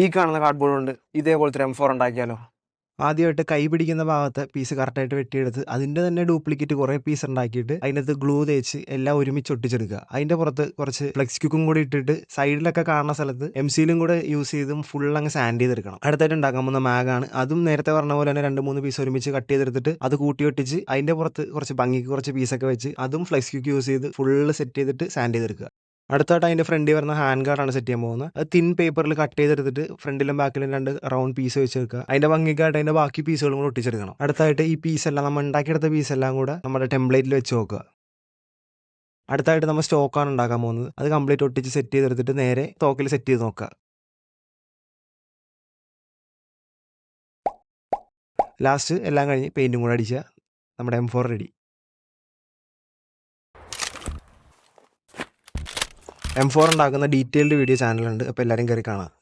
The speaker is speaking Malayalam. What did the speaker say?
ഈ കാണുന്ന കാർഡ്ബോർഡ് കൊണ്ട് ഇതേപോലത്തെ എം ഫോർ ഉണ്ടാക്കിയാലോ? ആദ്യമായിട്ട് കൈ പിടിക്കുന്ന ഭാഗത്ത് പീസ് കറക്റ്റായിട്ട് വെട്ടിയെടുത്ത് അതിന്റെ തന്നെ ഡ്യൂപ്ലിക്കേറ്റ് കുറേ പീസ് ഉണ്ടാക്കിയിട്ട് അതിനകത്ത് ഗ്ലൂ തേച്ച് എല്ലാം ഒരുമിച്ച് ഒട്ടിച്ചെടുക്കുക. അതിന്റെ പുറത്ത് കുറച്ച് ഫ്ലെക്സ് ക്യൂക്കും കൂടി ഇട്ടിട്ട് സൈഡിലൊക്കെ കാണുന്ന സ്ഥലത്ത് എം സിയിലും കൂടെ യൂസ് ചെയ്തും ഫുൾ അങ്ങ് സാൻഡ് ചെയ്തെടുക്കണം. അടുത്തായിട്ട് ഉണ്ടാക്കാൻ പോകുന്ന മാഗാണ് അതും നേരത്തെ പറഞ്ഞ പോലെ തന്നെ രണ്ട് മൂന്ന് പീസ് ഒരുമിച്ച് കട്ട് ചെയ്തെടുത്തിട്ട് അത് കൂട്ടി ഒട്ടിച്ച് അതിന്റെ പുറത്ത് കുറച്ച് ഭംഗിക്ക് കുറച്ച് പീസൊക്കെ വെച്ച് അതും ഫ്ലെക്സ് ക്യൂക്ക് യൂസ് ചെയ്ത് ഫുള്ള് സെറ്റ് ചെയ്തിട്ട് സാൻഡ് ചെയ്തെടുക്കുക. അടുത്തായിട്ട് അതിന്റെ ഫ്രണ്ടിൽ വരുന്ന ഹാൻഡ് ഗാർഡാണ് സെറ്റ് ചെയ്യാൻ പോകുന്നത്. അത് തിൻ പേപ്പറിൽ കട്ട് ചെയ്തെടുത്തിട്ട് ഫ്രണ്ടിലും ബാക്കിലും രണ്ട് റൗണ്ട് പീസ് വെച്ച് വെക്കുക അതിന്റെ ഭംഗിക്കായിട്ട് അതിന്റെ ബാക്കി പീസുകളും കൂടെ ഒട്ടിച്ചെടുക്കണം. അടുത്തായിട്ട് ഈ പീസെല്ലാം നമ്മൾ ഉണ്ടാക്കിയെടുത്ത പീസെല്ലാം കൂടെ നമ്മുടെ ടെംപ്ലേറ്റിൽ വെച്ച് നോക്കുക. അടുത്തായിട്ട് നമ്മൾ സ്റ്റോക്കാണ് ഉണ്ടാക്കാൻ പോകുന്നത്. അത് കംപ്ലീറ്റ് ഒട്ടിച്ച് സെറ്റ് ചെയ്തെടുത്തിട്ട് നേരെ തോക്കിൽ സെറ്റ് ചെയ്ത് നോക്കുക. ലാസ്റ്റ് എല്ലാം കഴിഞ്ഞ് പെയിന്റും കൂടെ അടിച്ചാൽ നമ്മുടെ M four ready M four ഉണ്ടാക്കുന്ന ഡീറ്റെയിൽഡ് വീഡിയോ ചാനലുണ്ട് അപ്പോൾ എല്ലാവരും കയറി കാണാം.